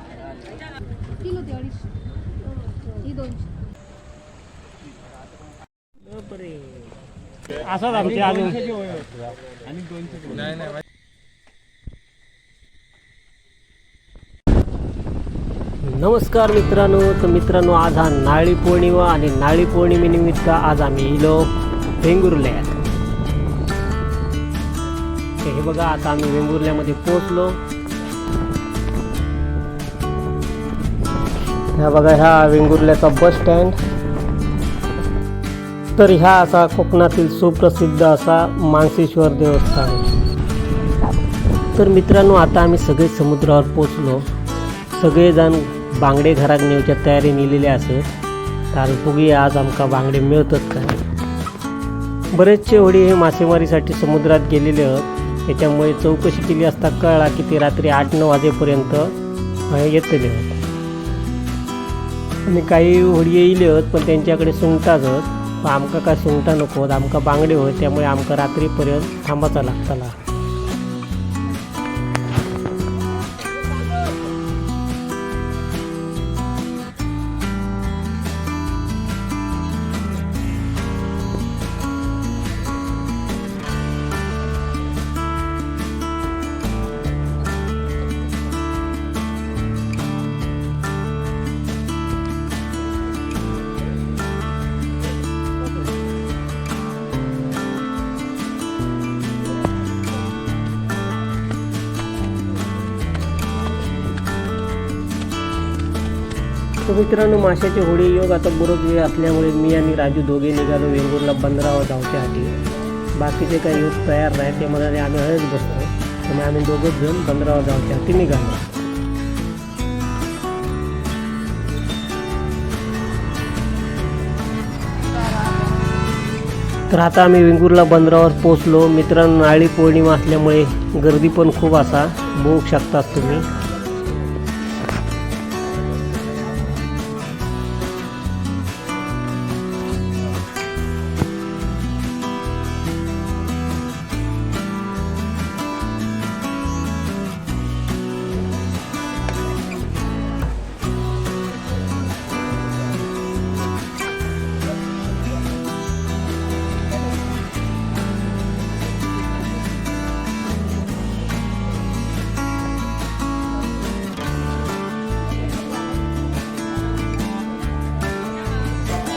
तीन होते अडीचशे ही दोनशे असाच आमचे अजून नमस्कार मित्रांनो तर मित्रांनो आज हा नाळी पौर्णिमा आणि नाळी पौर्णिमेनिमित्त आज आम्ही इलो. वेंगुर्ल्यात तर हे बघा आता आम्ही वेंगुर्ल्यामध्ये पोहोचलो. ह्या बघा ह्या वेंगुर्ल्याचा बस स्टँड. तर ह्या असा कोकणातील सुप्रसिद्ध असा मानसेश्वर देवस्थान तर मित्रांनो आता आम्ही सगळे समुद्रावर पोचलो सगळेजण बांगडे घरात नेऊच्या तयारी नेलेले असत तर बघूया आज आमका बांगडे मिळतात काय बरेचसे होडी हे मासेमारीसाठी समुद्रात गेलेले आहेत. त्याच्यामुळे चौकशी केली असता कळला की ते रात्री आठ नऊ वाजेपर्यंत येतले आहेत आणि काही होडी येईले आहेत पण त्यांच्याकडे सुंगटाच आहेत आमकां आमका काय सुंगटा नको होत आमका बांगडे होत त्यामुळे आमका रात्रीपर्यंत थांबाचा लागतला. तर मित्रांनो माशाची होळी योग आता बरोबर वेळ असल्यामुळे मी आणि राजू दोघे निघालो वेंगुर्ला बंदरावर धावच्यासाठी बाकीचे काही योग तयार नाही ते म्हणाले आम्ही हळद बसतो. त्यामुळे आम्ही दोघंच घेऊन बंदरावर धावच्यासाठी निघालो. तर आता आम्ही वेंगुर्ला बंदरावर पोचलो मित्रांनो नाळी पौर्णिमा असल्यामुळे गर्दी पण खूप असा बघू शकतात तुम्ही.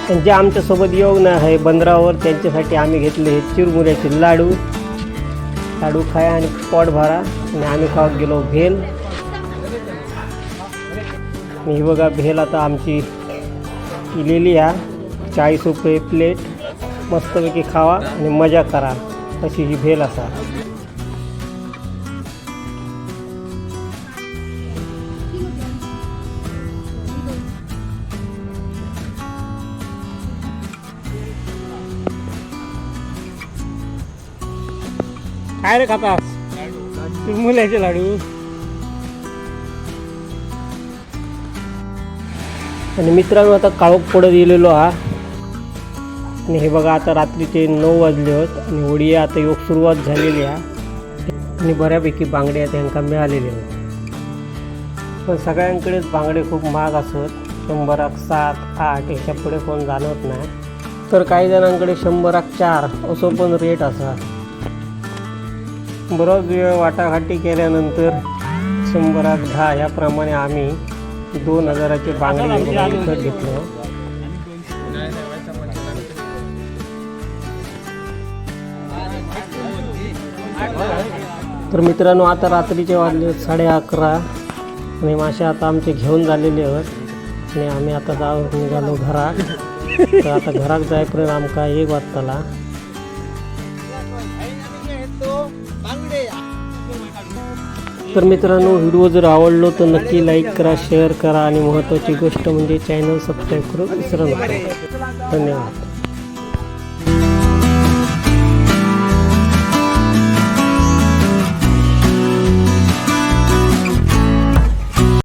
त्यांचे आमच्यासोबत योग आहे. बंदरावर त्यांच्यासाठी आम्ही घेतले हे चिरमुऱ्याचे लाडू. लाडू खाया आणि पॉट भरा. आणि आम्ही खात गेलो भेल. आणि ही बघा भेल आता आमची इलेली आहे चाळीस रुपये प्लेट. मस्तपैकी खावा आणि मजा करा. अशी ही भेल असा. काय रे खातास चिरमुल्याचे लाडू. आणि मित्रांनो आता काळोख पडत गेलेलो हा. आणि हे बघा आता रात्रीचे नऊ वाजले होत आणि होडी आता योग सुरुवात झालेली आहे आणि बऱ्यापैकी बांगड्या त्यांना मिळालेल्या आहेत. पण सगळ्यांकडेच बांगडे खूप महाग असत शंभराक सात आठ याच्यापुढे कोण जाणवत नाही. तर काही जणांकडे शंभराक चार असो पण रेट असा. बराच वेळ वाटाघाटी केल्यानंतर शंभरात दहा याप्रमाणे आम्ही दोन हजाराचे बांगडे विकत घेतलो. तर मित्रांनो आता रात्रीचे वाजले साडे अकरा आणि मासे आता आमचे घेऊन झालेले आहेत. आणि आम्ही आता जाऊ निघालो घरात. तर आता घरात जायपर्यंत आमका एक वाजताला तर मित्रांनो व्हिडिओ जर आवडलो तर नक्की लाईक करा शेअर करा आणि महत्त्वाची गोष्ट म्हणजे चॅनल सबस्क्राईब करू विसरू नका. धन्यवाद.